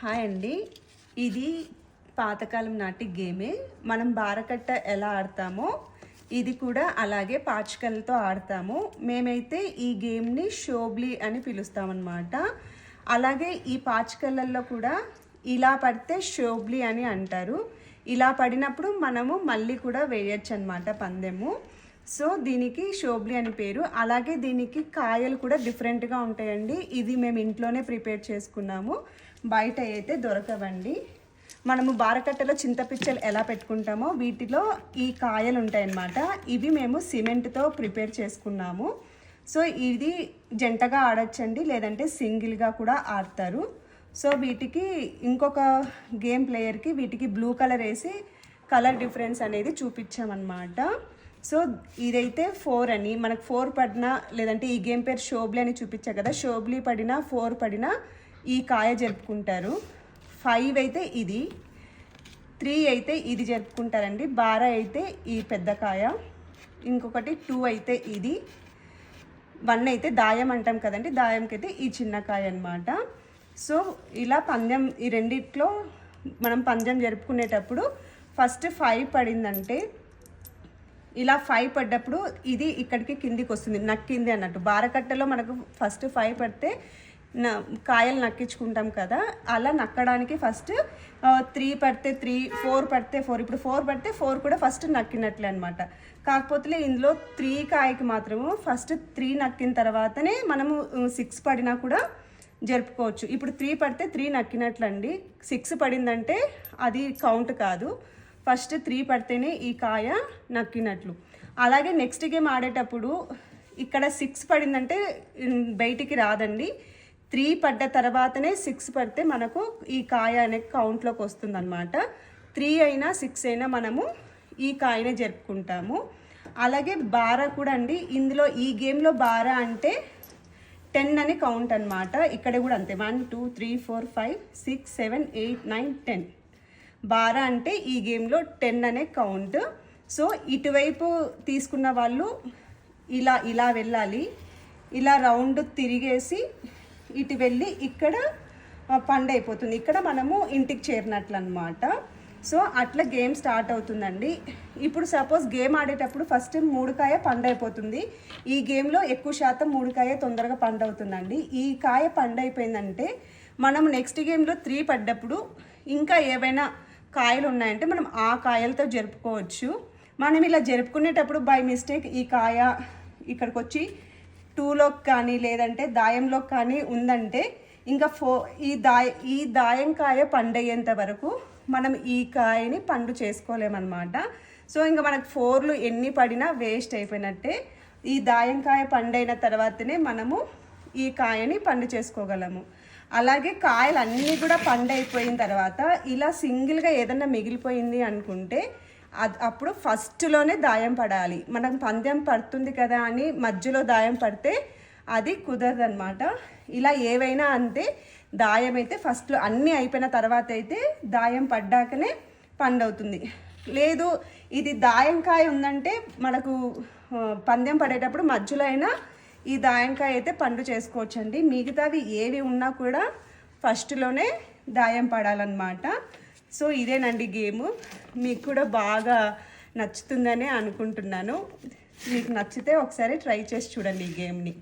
Hi అండి. ఇది పాతకాలం నాటి గేమే. మనం బారకట్ట ఎలా ఆడతామో ఇది కూడా అలాగే పాచికలతో ఆడతాము. మేమైతే ఈ గేమ్ని షోబ్లీ అని పిలుస్తామన్నమాట. అలాగే ఈ పాచికలల్లో కూడా ఇలా పడితే షోబ్లీ అని అంటారు. ఇలా పడినప్పుడు మనము మళ్ళీ కూడా వేయచ్చు అనమాట పందెము. సో దీనికి షోబ్లీ అని పేరు. అలాగే దీనికి కాయలు కూడా డిఫరెంట్గా ఉంటాయండి. ఇది మేము ఇంట్లోనే ప్రిపేర్ చేసుకున్నాము. బయట అయితే దొరకవండి. మనము బారకట్టలో చింతపిచ్చలు ఎలా పెట్టుకుంటామో వీటిలో ఈ కాయలు ఉంటాయన్నమాట ఇవి మేము సిమెంట్తో ప్రిపేర్ చేసుకున్నాము. సో ఇది జంటగా ఆడొచ్చండి లేదంటే సింగిల్గా కూడా ఆడతారు. సో వీటికి ఇంకొక గేమ్ ప్లేయర్కి వీటికి బ్లూ కలర్ వేసి కలర్ డిఫరెన్స్ అనేది చూపించామన్నమాట. సో ఇదైతే ఫోర్ అని. మనకు ఫోర్ పడినా లేదంటే ఈ గేమ్ పేరు షోబ్లీ అని చూపించా కదా షోబ్లీ పడినా ఫోర్ పడినా ఈ కాయ జరుపుకుంటారు. ఫైవ్ అయితే ఇది త్రీ అయితే ఇది జరుపుకుంటారండి. బారా అయితే ఈ పెద్ద కాయ ఇంకొకటి టూ అయితే ఇది. వన్ అయితే దాయం అంటాం కదండి దాయంకి అయితే ఈ చిన్న కాయ అనమాట సో ఇలా పందెం ఈ రెండిట్లో మనం పందెం జరుపుకునేటప్పుడు ఫస్ట్ ఫైవ్ పడిందంటే ఇలా ఫైవ్ పడ్డప్పుడు ఇది ఇక్కడికి కిందికి వస్తుంది నక్కింది అన్నట్టు. బారకట్టలో మనకు ఫస్ట్ ఫైవ్ పడితే కాయలు నక్కించుకుంటాం కదా అలా నక్కడానికి ఫస్ట్ త్రీ పడితే త్రీ ఫోర్ పడితే ఫోర్ ఇప్పుడు ఫోర్ పడితే ఫోర్ కూడా ఫస్ట్ నక్కినట్లే అనమాట కాకపోతే ఇందులో త్రీ కాయకి మాత్రము ఫస్ట్ త్రీ నక్కిన తర్వాతనే మనము సిక్స్ పడినా కూడా జరుపుకోవచ్చు. ఇప్పుడు త్రీ పడితే త్రీ నక్కినట్లండి. సిక్స్ పడిందంటే అది కౌంట్ కాదు. ఫస్ట్ త్రీ పడితేనే ఈ కాయ నక్కినట్లు. అలాగే నెక్స్ట్ గేమ్ ఆడేటప్పుడు ఇక్కడ సిక్స్ పడిందంటే బయటికి రాదండి. త్రీ పడ్డ తర్వాతనే సిక్స్ పడితే మనకు ఈ కాయ అనే కౌంట్లోకి వస్తుందన్నమాట. త్రీ అయినా సిక్స్ అయినా మనము ఈ కాయనే జరుపుకుంటాము. అలాగే బారా కూడా అండి. ఇందులో ఈ గేమ్లో బారా అంటే టెన్ అని కౌంట్ అనమాట ఇక్కడ కూడా అంతే. One two three four five six seven eight nine ten. బారా అంటే ఈ గేమ్లో టెన్ అనే కౌంట్. సో ఇటువైపు తీసుకున్న వాళ్ళు ఇలా ఇలా వెళ్ళాలి. ఇలా రౌండ్ తిరిగేసి ఇటు వెళ్ళి ఇక్కడ ఆ, పండు అయిపోతుంది. ఇక్కడ మనము ఇంటికి చేరినట్లు అనమాట సో అట్లా గేమ్ స్టార్ట్ అవుతుందండి. ఇప్పుడు సపోజ్ గేమ్ ఆడేటప్పుడు ఫస్ట్ మూడుకాయ పండైపోతుంది ఈ గేమ్లో ఎక్కువ శాతం మూడుకాయ తొందరగా పండవుతుందండి ఈ కాయ పండైపోయిందంటే మనం నెక్స్ట్ గేమ్లో త్రీ పడ్డప్పుడు ఇంకా ఏవైనా కాయలు ఉన్నాయంటే మనం ఆ కాయలతో జరుపుకోవచ్చు. మనం ఇలా జరుపుకునేటప్పుడు బై మిస్టేక్ ఈ కాయ ఇక్కడికి వచ్చి టూలోకి కానీ లేదంటే దాయంలోకి కానీ ఉందంటే ఇంకా ఫో ఈ దాయ ఈ దాయంకాయ పండయ్యేంత వరకు మనం ఈ కాయని పండు చేసుకోలేమన్నమాట. సో ఇంకా మనకు ఫోర్లు ఎన్ని పడినా వేస్ట్ అయిపోయినట్టే ఈ దాయంకాయ పండైన తర్వాతనే మనము ఈ కాయని పండు చేసుకోగలము. అలాగే కాయలు అన్నీ కూడా పండైపోయిన తర్వాత ఇలా సింగిల్గా ఏదన్నా మిగిలిపోయింది అనుకుంటే అప్పుడు ఫస్ట్లోనే దాయం పడాలి. మనం పందెం పడుతుంది కదా అని మధ్యలో దాయం పడితే అది కుదరదనమాట ఇలా ఏవైనా అంతే దాయం అయితే ఫస్ట్లో అన్నీ అయిపోయిన తర్వాత అయితే దాయం పడ్డాకనే పండు అవుతుంది లేదు ఇది దాయంకాయ ఉందంటే మనకు పందెం పడేటప్పుడు మధ్యలో అయినా ఈ దాయంకాయ అయితే పండు చేసుకోవచ్చండి. మిగతావి ఏవి ఉన్నా కూడా ఫస్ట్లోనే దాయం పడాలన్నమాట. సో ఇదేనండి గేమ్. మీకు కూడా బాగా నచ్చుతుందని అనుకుంటున్నాను. మీకు నచ్చితే ఒకసారి ట్రై చేసి చూడండి ఈ గేమ్ని.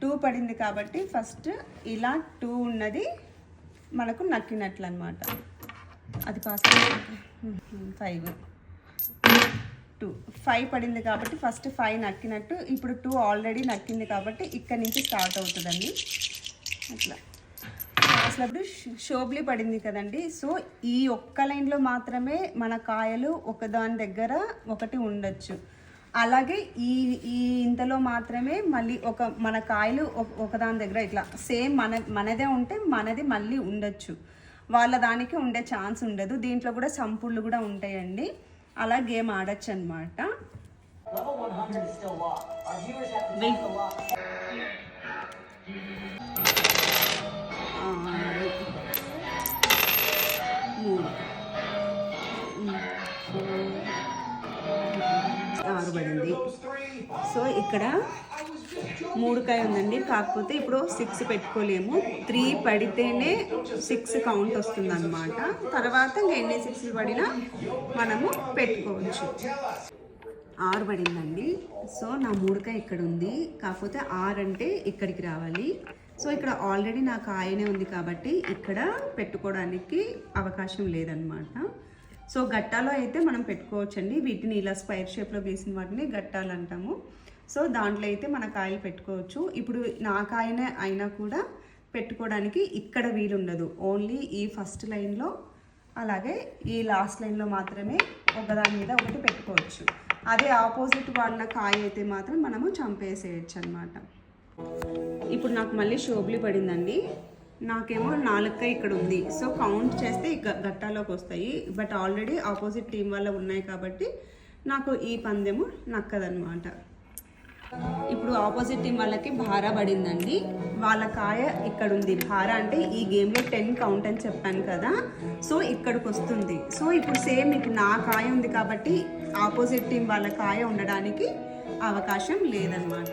టూ పడింది కాబట్టి ఫస్ట్ ఇలా టూ ఉన్నది మనకు నక్కినట్లు అనమాట అది పాస్ ఫైవ్. టూ. ఫైవ్ పడింది కాబట్టి ఫస్ట్ ఫైవ్ నక్కినట్టు. ఇప్పుడు టూ ఆల్రెడీ నక్కింది కాబట్టి ఇక్కడ నుంచి స్టార్ట్ అవుతుందండి. అట్లా. షోబ్లీ పడింది కదండి. సో ఈ ఒక్క లైన్లో మాత్రమే మన కాయలు ఒకదాని దగ్గర ఒకటి ఉండొచ్చు. అలాగే ఈ ఈ ఇంతలో మాత్రమే మళ్ళీ ఒక మన కాయలు ఒక- ఒకదాని దగ్గర ఇట్లా సేమ్ మన మనదే ఉంటే మనది మళ్ళీ ఉండొచ్చు. వాళ్ళ దానికి ఉండే ఛాన్స్ ఉండదు. దీంట్లో కూడా సంపుళ్ళు కూడా ఉంటాయండి. అలా గేమ్ ఆడచ్చు అనమాట సో ఇక్కడ మూడుకాయ ఉందండి. కాకపోతే ఇప్పుడు సిక్స్ పెట్టుకోలేము. త్రీ పడితేనే సిక్స్ కౌంట్ వస్తుంది అనమాట తర్వాత ఇంకా ఎన్ని సిక్స్ పడినా మనము పెట్టుకోవచ్చు. ఆరు పడిందండి. సో నా మూడుకాయ ఇక్కడ ఉంది. కాకపోతే ఆరు అంటే ఇక్కడికి రావాలి. సో ఇక్కడ ఆల్రెడీ నాకు ఆయనే ఉంది కాబట్టి ఇక్కడ పెట్టుకోవడానికి అవకాశం లేదనమాట సో గట్టాలో అయితే మనం పెట్టుకోవచ్చండి. వీటిని ఇలా స్క్వైర్ షేప్లో గీసిన వాటిని గట్టాలు అంటాము. సో దాంట్లో అయితే మన కాయలు పెట్టుకోవచ్చు. ఇప్పుడు నా కాయనే అయినా కూడా పెట్టుకోవడానికి ఇక్కడ వీలుండదు. ఓన్లీ ఈ ఫస్ట్ లైన్లో అలాగే ఈ లాస్ట్ లైన్లో మాత్రమే ఒకదాని మీద ఒకటి పెట్టుకోవచ్చు. అదే ఆపోజిట్ వాళ్ళ కాయ అయితే మాత్రం మనము చంపేసేయచ్చు అనమాట ఇప్పుడు నాకు మళ్ళీ షోబ్లీ పడిందండి. నాకేమో నాలుగు ఇక్కడ ఉంది. సో కౌంట్ చేస్తే గ- గట్టాలోకి వస్తాయి. బట్ ఆల్రెడీ ఆపోజిట్ టీం వల్ల ఉన్నాయి కాబట్టి నాకు ఈ పందెము నక్కదనమాట ఇప్పుడు ఆపోజిట్ టీం వాళ్ళకి భారా పడిందండి. వాళ్ళ కాయ ఇక్కడ ఉంది. భారా అంటే ఈ గేమ్లో టెన్ కౌంట్ అని చెప్పాను కదా. సో ఇక్కడికి వస్తుంది. సో ఇప్పుడు సేమ్ ఇప్పుడు నా కాయ ఉంది కాబట్టి ఆపోజిట్ టీం వాళ్ళ కాయ ఉండడానికి అవకాశం లేదనమాట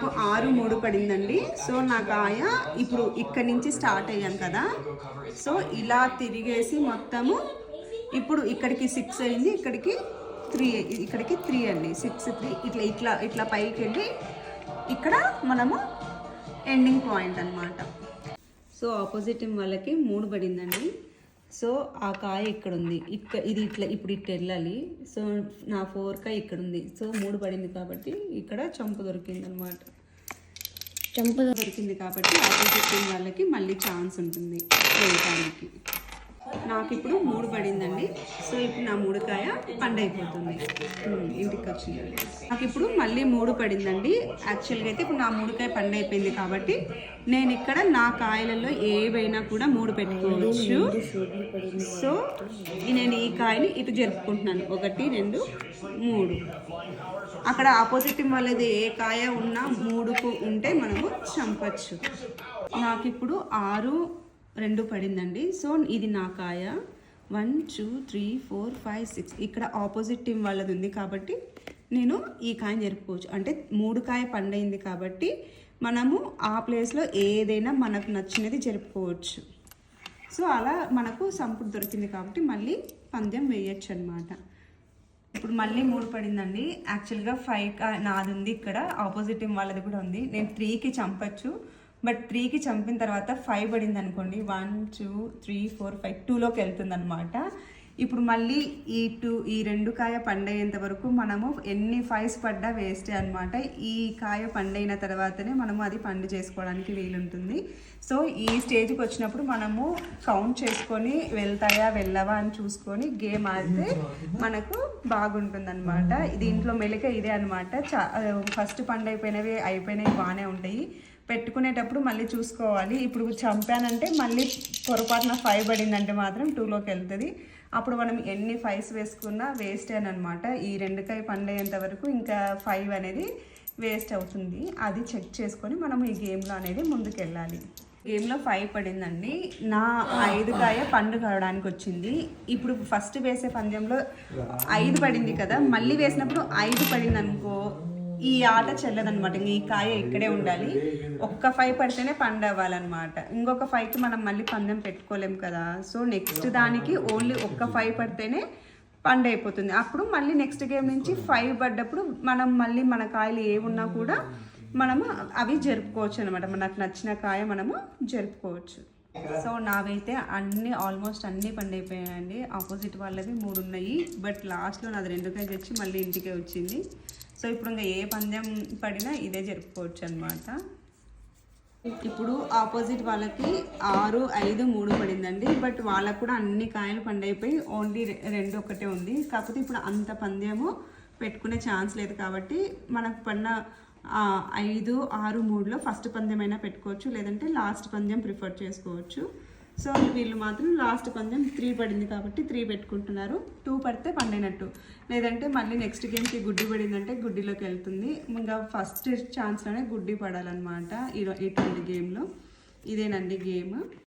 నాకు ఆరు మూడు పడిందండి. సో నా ఆయా ఇప్పుడు ఇక్కడ నుంచి స్టార్ట్ అయ్యాను కదా. సో ఇలా తిరిగేసి మొత్తము ఇప్పుడు ఇక్కడికి సిక్స్ అయింది ఇక్కడికి త్రీ ఇక్కడికి త్రీ అండి. సిక్స్ త్రీ ఇట్లా ఇట్లా ఇట్లా పైకి వెళ్ళి ఇక్కడ మనము ఎండింగ్ పాయింట్ అన్నమాట. సో ఆపోజిట్ వాళ్ళకి మూడు పడిందండి. సో ఆ కాయ ఇక్కడ ఉంది ఇక్కడ ఇది ఇట్లా ఇప్పుడు ఇట్లా వెళ్ళాలి. సో నా ఫోర్ కాయ ఇక్కడ ఉంది సో మూడు పడింది కాబట్టి ఇక్కడ చంపు దొరికింది అనమాట చంపు దొరికింది కాబట్టి ఆపోజిట్ టీం వాళ్ళకి మళ్ళీ ఛాన్స్ ఉంటుంది. వేయటానికి నాకు ఇప్పుడు మూడు పడిందండి. సో ఇప్పుడు నా మూడుకాయ పండైపోతుంది. ఇంటికి వచ్చింది. నాకు ఇప్పుడు మళ్ళీ మూడు పడిందండి. యాక్చువల్గా అయితే ఇప్పుడు నా మూడుకాయ పండైపోయింది కాబట్టి నేను ఇక్కడ నా కాయలలో ఏవైనా కూడా మూడు పెట్టుకోవచ్చు. సో నేను ఈ కాయని ఇటు జరుపుకుంటున్నాను. ఒకటి రెండు మూడు. అక్కడ ఆపోజిట్ వాళ్ళది ఏ కాయ ఉన్నా మూడుకు ఉంటే మనము చంపచ్చు. నాకు ఇప్పుడు ఆరు రెండు పడిందండి. సో ఇది నా కాయ. One two three four five six. ఇక్కడ ఆపోజిట్ టీం వాళ్ళది ఉంది కాబట్టి నేను ఈ కాయని జరుపుకోవచ్చు. అంటే మూడు కాయ పండైంది కాబట్టి మనము ఆ ప్లేస్లో ఏదైనా మనకు నచ్చినది జరుపుకోవచ్చు. సో అలా మనకు సంపుడు దొరికింది కాబట్టి మళ్ళీ పందెం వేయచ్చు అనమాట ఇప్పుడు మళ్ళీ మూడు పడిందండి. యాక్చువల్గా ఫైవ్ కా- నాది ఉంది ఇక్కడ. ఆపోజిట్ టీం వాళ్ళది కూడా ఉంది. నేను త్రీకి చంపచ్చు. బట్ త్రీకి చంపిన తర్వాత ఫైవ్ పడింది అనుకోండి. One two three four five టూలోకి వెళ్తుంది అనమాట ఇప్పుడు మళ్ళీ ఈ టూ ఈ రెండు కాయ పండయ్యేంత వరకు మనము ఎన్ని ఫైవ్స్ పడ్డా వేస్టే అనమాట ఈ కాయ పండైన తర్వాతనే మనము అది పండు చేసుకోవడానికి వీలుంటుంది. సో ఈ స్టేజ్కి వచ్చినప్పుడు మనము కౌంట్ చేసుకొని వెళ్తాయా వెళ్ళవా అని చూసుకొని గేమ్ ఆడితే మనకు బాగుంటుంది అనమాట దీంట్లో మెలిక ఇదే అనమాట చా ఫస్ట్ పండు అయిపోయినవి అయిపోయినవి బాగానే ఉంటాయి. పెట్టుకునేటప్పుడు మళ్ళీ చూసుకోవాలి. ఇప్పుడు చంపానంటే మళ్ళీ పొరపాటున ఫైవ్ పడిందంటే మాత్రం టూలోకి వెళ్తుంది. అప్పుడు మనం ఎన్ని ఫైవ్స్ వేసుకున్నా వేస్ట్ అని అనమాట ఈ రెండుకాయ పండేంత వరకు ఇంకా ఫైవ్ అనేది వేస్ట్ అవుతుంది. అది చెక్ చేసుకొని మనం ఈ గేమ్లో అనేది ముందుకెళ్ళాలి. గేమ్లో ఫైవ్ పడిందండి. నా ఐదు కాయ పండు కావడానికి వచ్చింది. ఇప్పుడు ఫస్ట్ వేసే పందెంలో ఐదు పడింది కదా. మళ్ళీ వేసినప్పుడు ఐదు పడింది అనుకో ఈ ఆట చెల్లదనమాట ఇంక ఈ కాయ ఇక్కడే ఉండాలి. ఒక్క ఫైవ్ పడితేనే పండు అవ్వాలన్నమాట. ఇంకొక ఫైవ్కి మనం మళ్ళీ పందెం పెట్టుకోలేం కదా. సో నెక్స్ట్ దానికి ఓన్లీ ఒక్క ఫైవ్ పడితేనే పండు అయిపోతుంది. అప్పుడు మళ్ళీ నెక్స్ట్ గేమ్ నుంచి ఫైవ్ పడ్డప్పుడు మనం మళ్ళీ మన కాయలు ఏమున్నా కూడా మనము అవి జరుపుకోవచ్చు అనమాట మనకు నచ్చిన కాయ మనము జరుపుకోవచ్చు. సో నావైతే అన్ని ఆల్మోస్ట్ అన్నీ పండైపోయాయండి ఆపోజిట్ వాళ్ళవి మూడు ఉన్నాయి. బట్ లాస్ట్లో నాది రెండు కాయలు తెచ్చి మళ్ళీ ఇంటికే వచ్చింది. సో ఇప్పుడు ఇంకా ఏ పందెం పడినా ఇదే జరుపుకోవచ్చు అనమాట ఇప్పుడు ఆపోజిట్ వాళ్ళకి ఆరు ఐదు మూడు పడిందండి. బట్ వాళ్ళకు కూడా అన్ని కాయలు పండైపోయి ఓన్లీ రె- రెండు ఒకటే ఉంది. కాకపోతే ఇప్పుడు అంత పందెము పెట్టుకునే ఛాన్స్ లేదు కాబట్టి మనకు పడిన ఐదు ఆరు మూడులో ఫస్ట్ పందెం అయినా పెట్టుకోవచ్చు. లేదంటే లాస్ట్ పందెం ప్రిఫర్ చేసుకోవచ్చు. సో వీళ్ళు మాత్రం లాస్ట్ పందెం త్రీ పడింది కాబట్టి త్రీ పెట్టుకుంటున్నారు. టూ పడితే పండినట్టు. లేదంటే మళ్ళీ నెక్స్ట్ గేమ్కి గుడ్డి పడిందంటే గుడ్డిలోకి వెళ్తుంది. ఇంకా ఫస్ట్ ఛాన్స్లోనే గుడ్డి పడాలన్నమాట ఈ ఇటువంటి గేమ్లో ఇదేనండి గేమ్